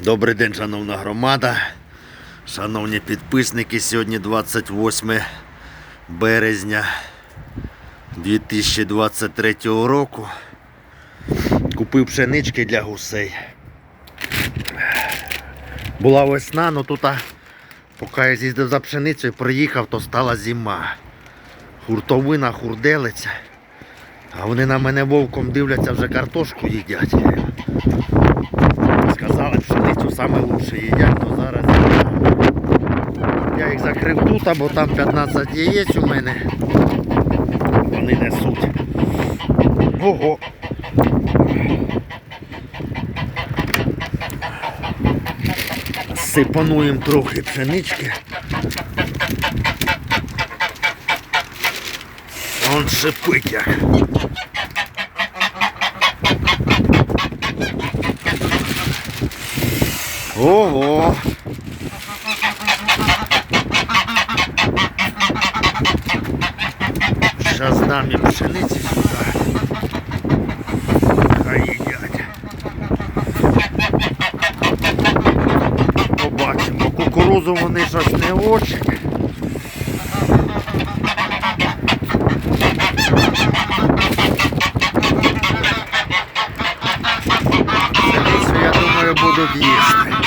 Добрий день, шановна громада, шановні підписники. Сьогодні 28 березня 2023 року. Купив пшенички для гусей. Була весна, але тут, поки я з'їздив за пшеницею, приїхав, то стала зима. Хуртовина хурделиця. А вони на мене вовком дивляться, вже картошку їдять. Саме лучше їдять, то зараз я їх закрив тут, або там 15 яєць у мене. Вони несуть. Ого. Сипануємо трохи пшенички. Он шипить як. Ого! Зараз дам їм пшениці сюди. Хай їдять. Побачимо. Кукурузу вони щось не. Пшеницю, я думаю, будуть їсти.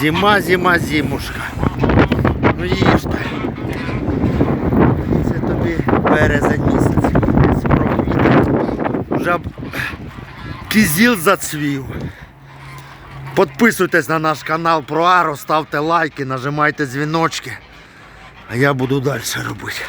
Зима, зима, зимушка. Ну їжте. Це тобі березень місяць. Вже кізіл зацвів. Підписуйтесь на наш канал про Аро, ставте лайки, нажимайте дзвіночки. А я буду далі робити.